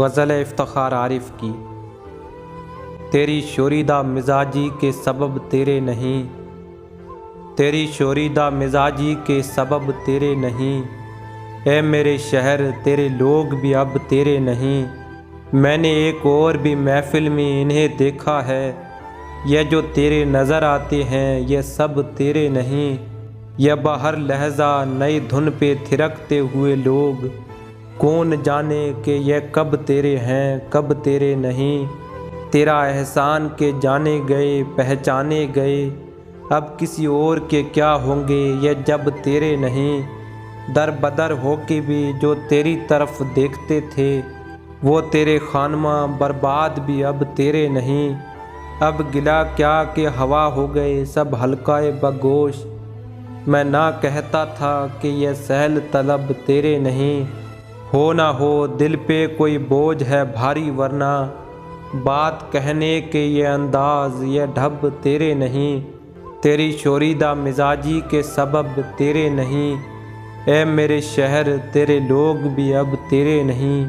गज़ल इफ्तार आरिफ की। तेरी शोरीदा मिजाजी के सबब तेरे नहीं। तेरी शोरीदा मिजाजी के सबब तेरे नहीं। ए मेरे शहर, तेरे लोग भी अब तेरे नहीं। मैंने एक और भी महफिल में इन्हें देखा है। यह जो तेरे नज़र आते हैं यह सब तेरे नहीं। यह बाहर लहजा नई धुन पे थिरकते हुए लोग। कौन जाने कि यह कब तेरे हैं, कब तेरे नहीं? तेरा एहसान के जाने गए, पहचाने गए। अब किसी और के क्या होंगे, यह जब तेरे नहीं? दर बदर हो के भी जो तेरी तरफ़ देखते थे, वो तेरे खानमा बर्बाद भी अब तेरे नहीं। अब गिला क्या के हवा हो गए, सब हल्काए बगोश। मैं ना कहता था कि यह सहल तलब तेरे नहीं। हो ना हो, दिल पे कोई बोझ है भारी, वरना बात कहने के ये अंदाज, ये ढब तेरे नहीं। तेरी शोरीदा मिजाजी के सबब तेरे नहीं। ए मेरे शहर, तेरे लोग भी अब तेरे नहीं।